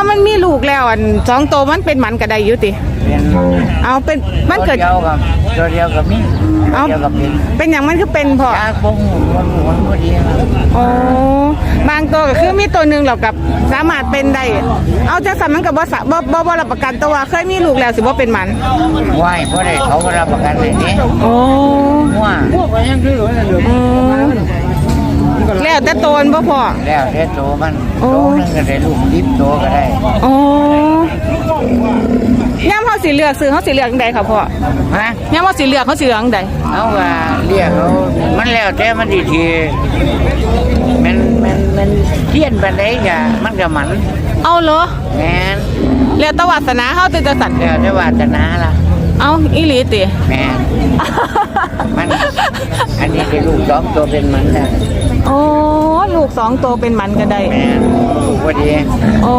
ว่ามันมีลูกแล้วอันสองตัวมันเป็นหมันก็ได้อยู่ติ เป็นเอาเป็นมันตัวเกิดเดียวกับตัวเดียวกับมีเอ้าตัวเดียวกับเป็นเป็นอย่างมันคือเป็นพอ ยากบงหูบงหูมันพอดีครับอ๋อบางตัวก็คือมีตัวหนึ่งหรอกกับสามารถเป็นได้ เอาจังสันมันกับบ่สะบ่บ่บ่รับประกันตัวเคยมีลูกแล้วสิบ่เป็นหมันไหวเพราะได้เขาก็รับประกันเลยนี่โอ้ว่าอืม แล้วแต่โตนบ่พอแล้วได้โตมันโอ้โตนึงก็ได้ลูกยิบโตก็ได้โอ้ย่ามเฮาสิเลือกซื้อเฮาสิเลือกจังใดค่ะพ่อฮะย่ามเฮาสิเลือกเฮาสิเลือกจังใดเอาว่าเรียกเขามันแล้วแต่มันดีทีมันมันมันเทียนไปไหนกะมันก็หมันเอาเหรอแม่นแล้วแตวาสนาเฮาตื่นจังสันแล้วแต่วาสนาล่ะเอาอีหลีติ แม่นมันอันนี้ได้ลูกสองตัวเป็นมันแล้วโอ้ ลูกสองโตวเป็นหมันก็ได้แม่นลูกพอดี โอ้